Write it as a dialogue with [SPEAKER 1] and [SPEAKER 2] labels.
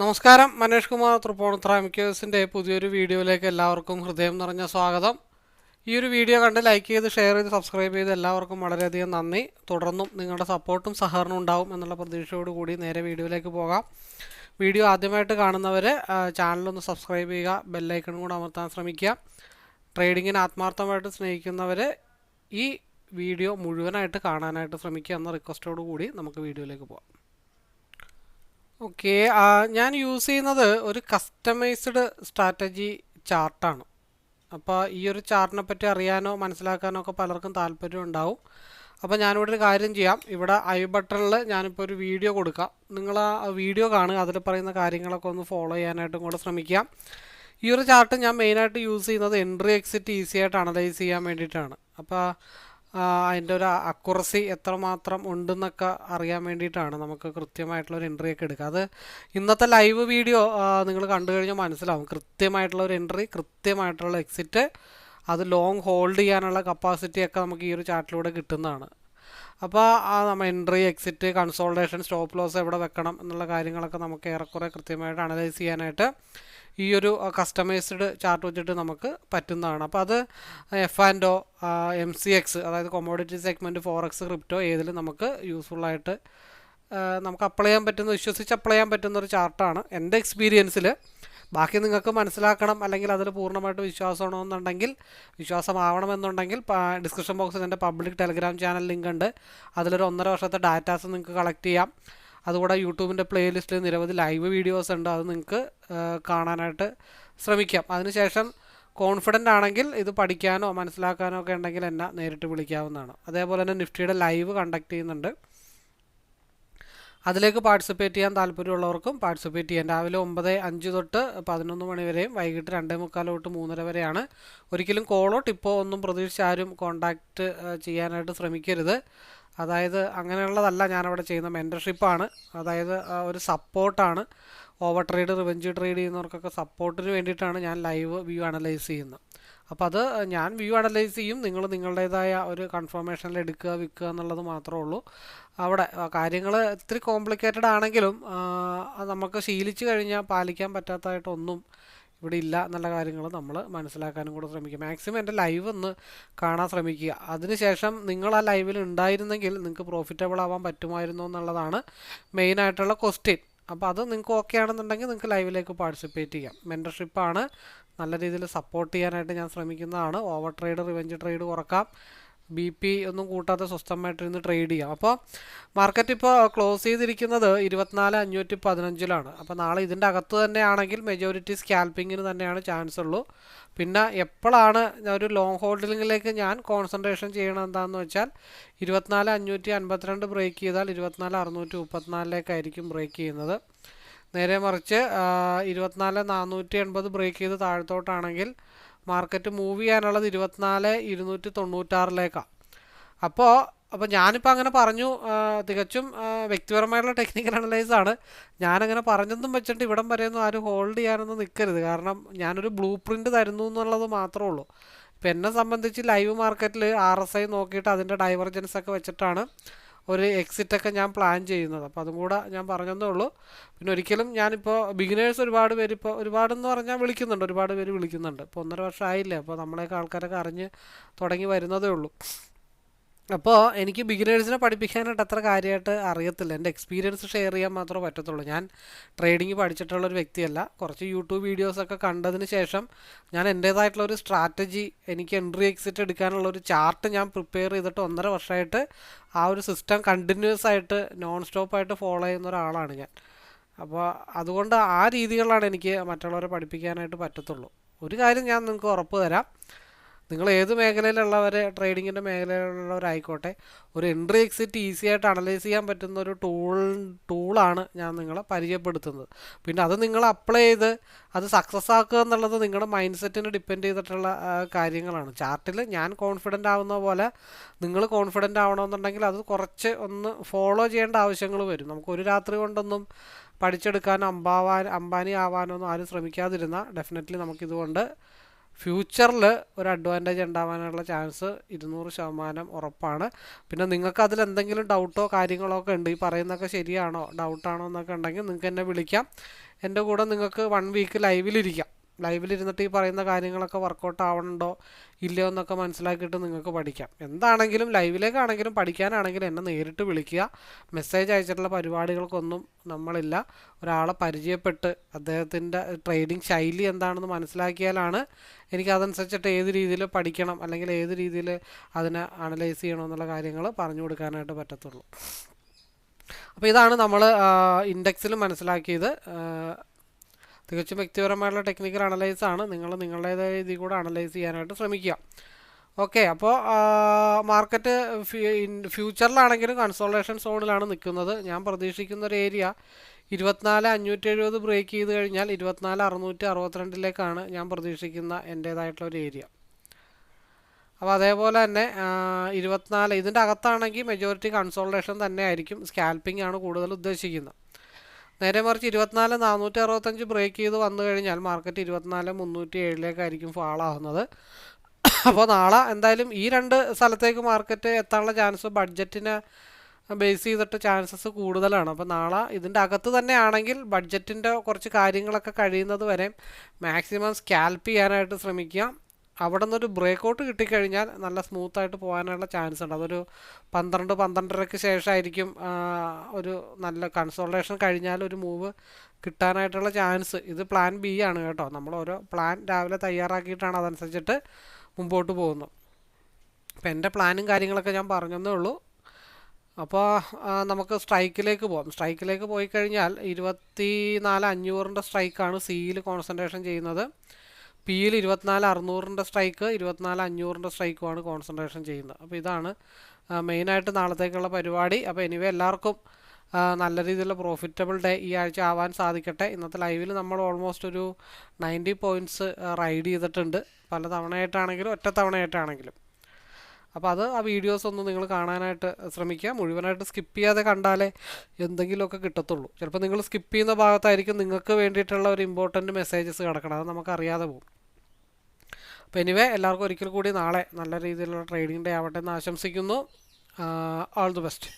[SPEAKER 1] നമസ്കാരം മനേഷ് കുമാർ തൃപ്പോണത്രാമിക്കേഴ്സിന്റെ പുതിയൊരു വീഡിയോയിലേക്ക് എല്ലാവർക്കും ഹൃദയം നിറഞ്ഞ സ്വാഗതം. ഈ ഒരു വീഡിയോ കണ്ട് ലൈക്ക് ചെയ്ത് ഷെയർ ചെയ്ത് സബ്സ്ക്രൈബ് ചെയ്ത് എല്ലാവർക്കും വളരെയധികം നന്ദി. തുടർന്നും നിങ്ങളുടെ സപ്പോർട്ടും സഹകരണവും ഉണ്ടാവും എന്നുള്ള പ്രതീക്ഷയോട് കൂടി നേരെ വീഡിയോയിലേക്ക് പോകാം. വീഡിയോ ആദ്യമായിട്ട് കാണുന്നവർ ചാനലൊന്ന് സബ്സ്ക്രൈബ് ചെയ്യുക ബെല്ലൈക്കണും കൂടെ അമർത്താൻ ശ്രമിക്കുക. ട്രേഡിങ്ങിന് ആത്മാർത്ഥമായിട്ട് സ്നേഹിക്കുന്നവർ ഈ വീഡിയോ മുഴുവനായിട്ട് കാണാനായിട്ട് ശ്രമിക്കുക എന്ന റിക്വസ്റ്റോടു കൂടി നമുക്ക് വീഡിയോയിലേക്ക് പോകാം. ഓക്കെ ഞാൻ യൂസ് ചെയ്യുന്നത് ഒരു കസ്റ്റമൈസ്ഡ് സ്ട്രാറ്റജി ചാർട്ടാണ്. അപ്പോൾ ഈ ഒരു ചാർട്ടിനെ പറ്റി അറിയാനോ മനസ്സിലാക്കാനോ ഒക്കെ പലർക്കും താല്പര്യം ഉണ്ടാവും. അപ്പോൾ ഞാനിവിടെ ഒരു കാര്യം ചെയ്യാം. ഇവിടെ ഐ ബട്ടണിൽ ഞാനിപ്പോൾ ഒരു വീഡിയോ കൊടുക്കാം. നിങ്ങൾ ആ വീഡിയോ കാണുക. അതിൽ പറയുന്ന കാര്യങ്ങളൊക്കെ ഒന്ന് ഫോളോ ചെയ്യാനായിട്ടും കൂടെ ശ്രമിക്കാം. ഈ ഒരു ചാർട്ട് ഞാൻ മെയിനായിട്ട് യൂസ് ചെയ്യുന്നത് എൻട്രി എക്സിറ്റ് ഈസി ആയിട്ട് അനലൈസ് ചെയ്യാൻ വേണ്ടിയിട്ടാണ്. അപ്പോൾ അതിന്റെ ഒരു അക്കുറസി എത്രമാത്രം ഉണ്ടെന്നൊക്കെ അറിയാൻ വേണ്ടിയിട്ടാണ് നമുക്ക് കൃത്യമായിട്ടുള്ള ഒരു എൻട്രി ഒക്കെ എടുക്കുക. അത് ഇന്നത്തെ ലൈവ് വീഡിയോ നിങ്ങൾ കണ്ടു കഴിഞ്ഞാൽ മനസ്സിലാവും. കൃത്യമായിട്ടുള്ള ഒരു എൻട്രി കൃത്യമായിട്ടുള്ള എക്സിറ്റ് അത് ലോങ് ഹോൾഡ് ചെയ്യാനുള്ള കപ്പാസിറ്റി ഒക്കെ നമുക്ക് ഈ ഒരു ചാർട്ടിലൂടെ കിട്ടുന്നതാണ്. അപ്പോൾ ആ നമ്മൾ entry exit consultation stop loss എവിടെ വെക്കണം എന്നുള്ള കാര്യങ്ങളൊക്കെ നമുക്ക് ഏറെക്കുറെ കൃത്യമായിട്ട് അനലൈസ് ചെയ്യാനായിട്ട് ഈ ഒരു കസ്റ്റമൈസ്ഡ് ചാർട്ട് വെച്ചിട്ട് നമുക്ക് പറ്റുന്നതാണ്. അപ്പോൾ അത് F and O M C X അതായത് commodity segment forex crypto ഏതിലും നമുക്ക് യൂസ്ഫുള്ളായിട്ട് നമുക്ക് അപ്ലൈ ചെയ്യാൻ പറ്റുന്ന വിശ്വസിച്ച് അപ്ലൈ ചെയ്യാൻ പറ്റുന്ന ഒരു ചാർട്ടാണ് എന്റെ എക്സ്പീരിയൻസിൽ ബാക്കി നിങ്ങൾക്ക് മനസ്സിലാക്കണം അല്ലെങ്കിൽ അതിൽ പൂർണമായിട്ട് വിശ്വാസമാണെന്നുണ്ടെങ്കിൽ വിശ്വാസമാവണമെന്നുണ്ടെങ്കിൽ ഡിസ്ക്രിപ്ഷൻ ബോക്സിൽ എന്റെ പബ്ലിക് ടെലിഗ്രാം ചാനൽ ലിങ്ക് ഉണ്ട്. അതിലൊരു ഒന്നര വർഷത്തെ ഡാറ്റാസ് നിങ്ങൾക്ക് കളക്ട് ചെയ്യാം. അതുകൂടെ യൂട്യൂബിന്റെ പ്ലേലിസ്റ്റിൽ നിരവധി ലൈവ് വീഡിയോസ് ഉണ്ട്. അത് നിങ്ങൾക്ക് കാണാനായിട്ട് ശ്രമിക്കാം. അതിനുശേഷം കോൺഫിഡന്റ് ആണെങ്കിൽ ഇത് പഠിക്കാനോ മനസ്സിലാക്കാനോ ഒക്കെ ഉണ്ടെങ്കിൽ എന്നെ നേരിട്ട് വിളിക്കാവുന്നതാണ്. അതേപോലെ തന്നെ നിഫ്റ്റിയുടെ ലൈവ് കണ്ടക്ട് ചെയ്യുന്നുണ്ട്. അതിലേക്ക് പാർട്ടിസിപ്പേറ്റ് ചെയ്യാൻ താല്പര്യമുള്ളവർക്കും പാർട്ടിസിപ്പേറ്റ് ചെയ്യാം. രാവിലെ ഒമ്പത് അഞ്ച് തൊട്ട് പതിനൊന്ന് മണി വരെയും വൈകിട്ട് രണ്ടേ മുക്കാൽ തൊട്ട് മൂന്നര വരെയാണ്. ഒരിക്കലും കോളോ ടിപ്പോ ഒന്നും പ്രതീക്ഷിച്ച് ആരും കോണ്ടാക്റ്റ് ചെയ്യാനായിട്ട് ശ്രമിക്കരുത്. അതായത് അങ്ങനെയുള്ളതല്ല ഞാനവിടെ ചെയ്യുന്ന മെന്റർഷിപ്പാണ് അതായത് ഒരു സപ്പോർട്ടാണ് ഓവർ ട്രേഡ് റിവെഞ്ച് ട്രേഡ് ചെയ്യുന്നവർക്കൊക്കെ സപ്പോർട്ടിന് വേണ്ടിയിട്ടാണ് ഞാൻ ലൈവ് വ്യൂ അനലൈസ് ചെയ്യുന്നത്. അപ്പോൾ അത് ഞാൻ വ്യൂ അനലൈസ് ചെയ്യും. നിങ്ങൾ നിങ്ങളുടേതായ ഒരു കൺഫർമേഷനിൽ എടുക്കുക വിൽക്കുക എന്നുള്ളത് മാത്രമേ ഉള്ളൂ. അവിടെ കാര്യങ്ങൾ ഇത്തിരി കോംപ്ലിക്കേറ്റഡ് ആണെങ്കിലും നമുക്ക് ശീലിച്ചു കഴിഞ്ഞാൽ പാലിക്കാൻ പറ്റാത്തതായിട്ടൊന്നും ഇവിടെ ഇല്ല എന്നുള്ള കാര്യങ്ങൾ നമ്മൾ മനസ്സിലാക്കാനും കൂടെ ശ്രമിക്കുക മാക്സിമം എന്റെ ലൈവ് ഒന്ന് കാണാൻ ശ്രമിക്കുക. അതിനുശേഷം നിങ്ങൾ ആ ലൈവിൽ ഉണ്ടായിരുന്നെങ്കിൽ നിങ്ങൾക്ക് പ്രോഫിറ്റബിൾ ആവാൻ പറ്റുമായിരുന്നു എന്നുള്ളതാണ് മെയിനായിട്ടുള്ള ക്വസ്റ്റ്യൻ അപ്പോൾ അത് നിങ്ങൾക്ക് ഓക്കെ ആണെന്നുണ്ടെങ്കിൽ നിങ്ങൾക്ക് ലൈവിലേക്ക് പാർട്ടിസിപ്പേറ്റ് ചെയ്യാം. മെന്റർഷിപ്പാണ് നല്ല രീതിയിൽ സപ്പോർട്ട് ചെയ്യാനായിട്ട് ഞാൻ ശ്രമിക്കുന്നതാണ്. ഓവർ ട്രേഡ് റിവെഞ്ച് ട്രേഡ് കുറക്കാം ബി പി ഒന്നും കൂട്ടാതെ സ്വസ്ഥമായിട്ടിരുന്ന് ട്രേഡ് ചെയ്യാം. അപ്പോൾ മാർക്കറ്റ് ഇപ്പോൾ ക്ലോസ് ചെയ്തിരിക്കുന്നത് ഇരുപത്തിനാല് അഞ്ഞൂറ്റി പതിനഞ്ചിലാണ്. അപ്പോൾ നാളെ ഇതിന്റെ അകത്ത് തന്നെയാണെങ്കിൽ മെജോറിറ്റി സ്കാൽപ്പിങ്ങിന് തന്നെയാണ് ചാൻസ് ഉള്ളൂ. പിന്നെ എപ്പോഴാണ് ഒരു ലോങ് ഹോൾഡിങ്ങിലേക്ക് ഞാൻ കോൺസെൻട്രേഷൻ ചെയ്യണം എന്താണെന്ന് വെച്ചാൽ ഇരുപത്തിനാല് അഞ്ഞൂറ്റി അൻപത്തിരണ്ട് ബ്രേക്ക് ചെയ്താൽ ഇരുപത്തിനാല് അറുന്നൂറ്റി മുപ്പത്തിനാലിലേക്കായിരിക്കും ബ്രേക്ക് ചെയ്യുന്നത്. നേരെ മറിച്ച് ഇരുപത്തിനാല് നാനൂറ്റി എൺപത് ബ്രേക്ക് ചെയ്ത് താഴത്തോട്ടാണെങ്കിൽ മാർക്കറ്റ് മൂവ് ചെയ്യാനുള്ളത് ഇരുപത്തിനാല് ഇരുന്നൂറ്റി തൊണ്ണൂറ്റാറിലേക്കാണ് അപ്പോൾ അപ്പോൾ ഞാനിപ്പോൾ അങ്ങനെ പറഞ്ഞു തികച്ചും വ്യക്തിപരമായിട്ടുള്ള ടെക്നിക്കൽ അനലൈസ് ആണ്. ഞാനങ്ങനെ പറഞ്ഞതും വെച്ചിട്ട് ഇവിടം വരെയൊന്നും ആരും ഹോൾഡ് ചെയ്യാനൊന്നും നിൽക്കരുത് കാരണം ഞാനൊരു ബ്ലൂ പ്രിന്റ് തരുന്നു എന്നുള്ളത് മാത്രമേ ഉള്ളൂ. ഇപ്പം എന്നെ സംബന്ധിച്ച് ലൈവ് മാർക്കറ്റിൽ ആർ എസ് ഐ നോക്കിയിട്ട് അതിന്റെ ഡൈവർജൻസ് ഒക്കെ വെച്ചിട്ടാണ് ഒരു എക്സിറ്റൊക്കെ ഞാൻ പ്ലാൻ ചെയ്യുന്നത്. അപ്പോൾ അതും കൂടെ ഞാൻ പറഞ്ഞതേ ഉള്ളൂ. പിന്നെ ഒരിക്കലും ഞാനിപ്പോൾ ബിഗിനേഴ്സ് ഒരുപാട് പേര് ഇപ്പോൾ ഒരുപാടെന്ന് പറഞ്ഞാൽ വിളിക്കുന്നുണ്ട്. ഒരുപാട് പേര് വിളിക്കുന്നുണ്ട്. ഇപ്പോൾ ഒന്നര വർഷം ആയില്ലേ അപ്പോൾ നമ്മളെയൊക്കെ ആൾക്കാരൊക്കെ അറിഞ്ഞ് തുടങ്ങി വരുന്നതേ ഉള്ളൂ. അപ്പോൾ എനിക്ക് ബിഗിനേഴ്സിനെ പഠിപ്പിക്കാനായിട്ട് അത്ര കാര്യമായിട്ട് അറിയത്തില്ല. എന്റെ എക്സ്പീരിയൻസ് ഷെയർ ചെയ്യാൻ മാത്രമേ പറ്റത്തുള്ളൂ. ഞാൻ ട്രേഡിങ് പഠിച്ചിട്ടുള്ളൊരു വ്യക്തിയല്ല. കുറച്ച് യൂട്യൂബ് വീഡിയോസൊക്കെ കണ്ടതിന് ശേഷം ഞാൻ എന്റേതായിട്ടുള്ള ഒരു സ്ട്രാറ്റജി എനിക്ക് എൻട്രി എക്സിറ്റ് എടുക്കാനുള്ള ഒരു ചാർട്ട് ഞാൻ പ്രിപ്പയർ ചെയ്തിട്ട് ഒന്നര വർഷമായിട്ട് ആ ഒരു സിസ്റ്റം കണ്ടിന്യൂസ് ആയിട്ട് നോൺ സ്റ്റോപ്പായിട്ട് ഫോളോ ചെയ്യുന്ന ഒരാളാണ് ഞാൻ. അപ്പോൾ അതുകൊണ്ട് ആ രീതികളിലാണ് എനിക്ക് മറ്റുള്ളവരെ പഠിപ്പിക്കാനായിട്ട് പറ്റത്തുള്ളൂ. ഒരു കാര്യം ഞാൻ നിങ്ങൾക്ക് ഉറപ്പ് തരാം. നിങ്ങൾ ഏത് മേഖലയിലുള്ളവർ ട്രേഡിങ്ങിന്റെ മേഖലയിലുള്ളവരായിക്കോട്ടെ ഒരു എൻട്രി എക്സിറ്റ് ഈസി ആയിട്ട് അനലൈസ് ചെയ്യാൻ പറ്റുന്ന ഒരു ടൂൾ ടൂളാണ് ഞാൻ നിങ്ങളെ പരിചയപ്പെടുത്തുന്നത്. പിന്നെ അത് നിങ്ങൾ അപ്ലൈ ചെയ്ത് അത് സക്സസ് ആക്കുക എന്നുള്ളത് നിങ്ങളുടെ മൈൻഡ് സെറ്റിനെ ഡിപ്പെൻഡ് ചെയ്തിട്ടുള്ള കാര്യങ്ങളാണ്. ചാർട്ടിൽ ഞാൻ കോൺഫിഡന്റ് ആവുന്ന പോലെ നിങ്ങൾ കോൺഫിഡന്റ് ആവണമെന്നുണ്ടെങ്കിൽ അത് കുറച്ച് ഒന്ന് ഫോളോ ചെയ്യേണ്ട ആവശ്യങ്ങൾ വരും. നമുക്ക് ഒരു രാത്രി കൊണ്ടൊന്നും പഠിച്ചെടുക്കാനോ അമ്പാവാൻ അംബാനി ആവാനൊന്നും ആരും ശ്രമിക്കാതിരുന്നാൽ ഡെഫിനറ്റ്ലി നമുക്കിതുകൊണ്ട് ഫ്യൂച്ചറിൽ ഒരു അഡ്വാന്റേജ് ഉണ്ടാവാനുള്ള ചാൻസ് ഇരുന്നൂറ് ശതമാനം ഉറപ്പാണ്. പിന്നെ നിങ്ങൾക്ക് അതിൽ എന്തെങ്കിലും ഡൗട്ടോ കാര്യങ്ങളോ ഒക്കെ ഉണ്ട് ഈ പറയുന്നതൊക്കെ ശരിയാണോ ഡൗട്ടാണോ എന്നൊക്കെ ഉണ്ടെങ്കിൽ നിങ്ങൾക്ക് എന്നെ വിളിക്കാം. എന്റെ കൂടെ നിങ്ങൾക്ക് വൺ വീക്ക് ലൈവിലിരിക്കാം ലൈവിലിരുന്നിട്ട് ഈ പറയുന്ന കാര്യങ്ങളൊക്കെ വർക്കൗട്ട് ആവണുണ്ടോ? ഇല്ലയോ എന്നൊക്കെ മനസ്സിലാക്കിയിട്ട് നിങ്ങൾക്ക് പഠിക്കാം. എന്താണെങ്കിലും ലൈവിലേക്കാണെങ്കിലും പഠിക്കാനാണെങ്കിലും എന്നെ നേരിട്ട് വിളിക്കുക. മെസ്സേജ് അയച്ചിട്ടുള്ള പരിപാടികൾക്കൊന്നും നമ്മളില്ല. ഒരാളെ പരിചയപ്പെട്ട് അദ്ദേഹത്തിന്റെ ട്രേഡിംഗ് ശൈലി എന്താണെന്ന് മനസ്സിലാക്കിയാലാണ് എനിക്ക് അതനുസരിച്ചിട്ട് ഏത് രീതിയിൽ പഠിക്കണം അല്ലെങ്കിൽ ഏത് രീതിയിൽ അതിനെ അനലൈസ് ചെയ്യണം എന്നുള്ള കാര്യങ്ങൾ പറഞ്ഞു കൊടുക്കാനായിട്ട് പറ്റത്തുള്ളൂ. അപ്പോൾ ഇതാണ് നമ്മൾ ഇൻഡെക്സിൽ മനസ്സിലാക്കിയത്. തികച്ചും വ്യക്തിപരമായിട്ടുള്ള ടെക്നിക്കൽ അനലൈസ് ആണ്. നിങ്ങൾ നിങ്ങളുടേതായ രീതിയിൽ കൂടെ അനലൈസ് ചെയ്യാനായിട്ട് ശ്രമിക്കുക. ഓക്കെ അപ്പോൾ മാർക്കറ്റ് ഫ്യൂച്ചറിലാണെങ്കിലും കൺസോളേഷൻ സോണിലാണ് നിൽക്കുന്നത്. ഞാൻ പ്രതീക്ഷിക്കുന്ന ഒരു ഏരിയ ഇരുപത്തിനാല് അഞ്ഞൂറ്റി എഴുപത് ബ്രേക്ക് ചെയ്ത് കഴിഞ്ഞാൽ ഇരുപത്തിനാല് അറുന്നൂറ്റി അറുപത്തിരണ്ടിലേക്കാണ് ഞാൻ പ്രതീക്ഷിക്കുന്ന എന്റേതായിട്ടുള്ള ഒരു ഏരിയ അപ്പോൾ അതേപോലെ തന്നെ ഇരുപത്തിനാല് ഇതിന്റെ അകത്താണെങ്കിൽ മെജോറിറ്റി കൺസോൾട്ടേഷൻ തന്നെ ആയിരിക്കും സ്കാൽപ്പിംഗ് ആണ് കൂടുതൽ ഉദ്ദേശിക്കുന്നത്. നേരെ മറിച്ച് ഇരുപത്തിനാല് നാനൂറ്റി അറുപത്തഞ്ച് ബ്രേക്ക് ചെയ്ത് വന്നു കഴിഞ്ഞാൽ മാർക്കറ്റ് ഇരുപത്തിനാല് മുന്നൂറ്റി ഏഴിലേക്കായിരിക്കും ഫാളാവുന്നത് അപ്പോൾ നാളെ എന്തായാലും ഈ രണ്ട് സ്ഥലത്തേക്ക് മാർക്കറ്റ് എത്താനുള്ള ചാൻസ് ബഡ്ജറ്റിനെ ബേസ് ചെയ്തിട്ട് ചാൻസസ് കൂടുതലാണ്. അപ്പോൾ നാളെ ഇതിന്റെ അകത്ത് തന്നെ ആണെങ്കിൽ ബഡ്ജറ്റിന്റെ കുറച്ച് കാര്യങ്ങളൊക്കെ കഴിയുന്നത് വരെ മാക്സിമം സ്കാൽപ്പ് ചെയ്യാനായിട്ട് ശ്രമിക്കുക അവിടെ നിന്നൊരു ബ്രേക്ക് ഔട്ട് കിട്ടിക്കഴിഞ്ഞാൽ നല്ല സ്മൂത്തായിട്ട് പോകാനുള്ള ചാൻസ് ഉണ്ട്. അതൊരു പന്ത്രണ്ട് പന്ത്രണ്ടരയ്ക്ക് ശേഷമായിരിക്കും ഒരു നല്ല കൺസോൾട്ടേഷൻ കഴിഞ്ഞാൽ ഒരു മൂവ് കിട്ടാനായിട്ടുള്ള ചാൻസ്. ഇത് പ്ലാൻ ബി ആണ് കേട്ടോ. നമ്മൾ ഓരോ പ്ലാൻ രാവിലെ തയ്യാറാക്കിയിട്ടാണ് അതനുസരിച്ചിട്ട് മുമ്പോട്ട് പോകുന്നത്. അപ്പോൾ എന്റെ പ്ലാനും കാര്യങ്ങളൊക്കെ ഞാൻ പറഞ്ഞതേ ഉള്ളൂ. അപ്പോൾ നമുക്ക് സ്ട്രൈക്കിലേക്ക് പോകാം സ്ട്രൈക്കിലേക്ക് പോയി കഴിഞ്ഞാൽ ഇരുപത്തി നാല് അഞ്ഞൂറിന്റെ സ്ട്രൈക്കാണ് സിയിൽ കോൺസെൻട്രേഷൻ ചെയ്യുന്നത്. പിയിൽ ഇരുപത്തിനാല് അറുന്നൂറിന്റെ സ്ട്രൈക്ക് ഇരുപത്തിനാല് അഞ്ഞൂറിന്റെ സ്ട്രൈക്കുമാണ് കോൺസെൻട്രേഷൻ ചെയ്യുന്നത്. അപ്പോൾ ഇതാണ് മെയിനായിട്ട് നാളത്തേക്കുള്ള പരിപാടി. അപ്പോൾ എനിവേ എല്ലാവർക്കും നല്ല രീതിയിലുള്ള പ്രോഫിറ്റബിൾ ഡേ ഈ ആഴ്ച ആവാൻ സാധിക്കട്ടെ. ഇന്നത്തെ ലൈവിൽ നമ്മൾ ഓൾമോസ്റ്റ് ഒരു നയന്റി പോയിന്റ്സ് റൈഡ് ചെയ്തിട്ടുണ്ട്. പല തവണയായിട്ടാണെങ്കിലും ഒറ്റ തവണയായിട്ടാണെങ്കിലും. അപ്പോൾ അത് ആ വീഡിയോസ് ഒന്ന് നിങ്ങൾ കാണാനായിട്ട് ശ്രമിക്കുക. മുഴുവനായിട്ട് സ്കിപ്പ് ചെയ്യാതെ കണ്ടാലേ എന്തെങ്കിലുമൊക്കെ കിട്ടത്തുള്ളൂ. ചിലപ്പോൾ നിങ്ങൾ സ്കിപ്പ് ചെയ്യുന്ന ഭാഗത്തായിരിക്കും നിങ്ങൾക്ക് വേണ്ടിയിട്ടുള്ള ഒരു ഇമ്പോർട്ടന്റ് മെസ്സേജസ് കിടക്കണം അത് നമുക്കറിയാതെ പോകും. അപ്പോൾ എനിവേ എല്ലാവർക്കും ഒരിക്കൽ കൂടി നാളെ നല്ല രീതിയിലുള്ള ട്രേഡിംഗ് ഡേ ആവട്ടെ എന്ന് ആശംസിക്കുന്നു. All the best